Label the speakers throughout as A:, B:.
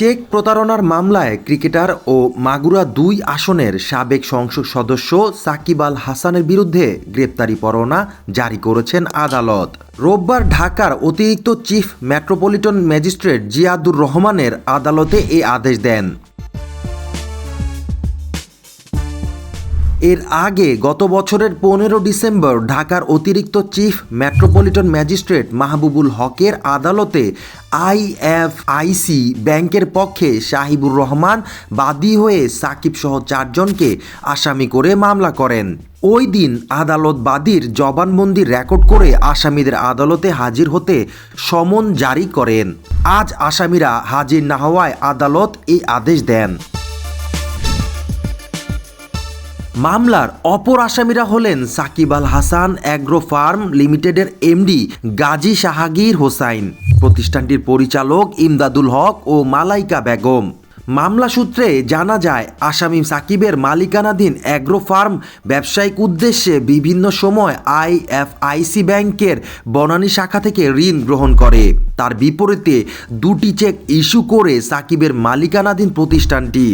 A: Check প্রতারণার মামলায় cricketer ও মাগুরা দুই আসনের সাবেক সংসদ সদস্য সাকিব আল হাসানের বিরুদ্ধে গ্রেপ্তারি পরোয়ানা জারি করেছেন আদালত। রোববার ঢাকার অতিরিক্ত চিফ মেট্রোপলিটন ম্যাজিস্ট্রেট জিয়াদুর রহমানের আদালতে এই আদেশ দেন। এর আগে গত বছরের পনেরো ডিসেম্বর ঢাকার অতিরিক্ত চিফ মেট্রোপলিটন ম্যাজিস্ট্রেট মাহবুবুল হকের আদালতে আইএফআইসি ব্যাংকের পক্ষে শাহিবুর রহমান বাদী হয়ে সাকিব সহ চারজনকে আসামি করে মামলা করেন। ওই দিন আদালত বাদীর জবানবন্দি রেকর্ড করে আসামিদের আদালতে হাজির হতে সমন জারি করেন। আজ আসামিরা হাজির না হওয়ায় আদালত এই আদেশ দেন। মামলার অপর আসামিরা হলেন সাকিব আল হাসান অ্যাগ্রো ফার্ম লিমিটেডের এমডি গাজী শাহাগীর হোসাইন, প্রতিষ্ঠানটির পরিচালক ইমদাদুল হক ও মালাইকা বেগম। মামলা সূত্রে জানা যায়, আসামি সাকিবের মালিকানাধীন অ্যাগ্রো ফার্ম ব্যবসায়িক উদ্দেশ্যে বিভিন্ন সময় আইএফআইসি ব্যাংকের বনানী শাখা থেকে ঋণ গ্রহণ করে। তার বিপরীতে দুটি চেক ইস্যু করে সাকিবের মালিকানাধীন প্রতিষ্ঠানটি।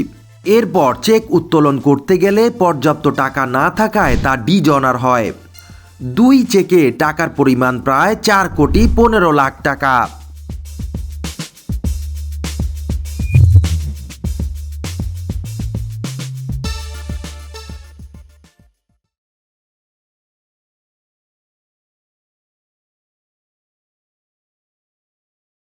A: এরপর চেক উত্তোলন করতে গেলে পর্যাপ্ত টাকা না থাকায় তা ডিজনার হয়। দুই চেকে টাকার পরিমাণ প্রায় চার কোটি পনেরো লাখ টাকা।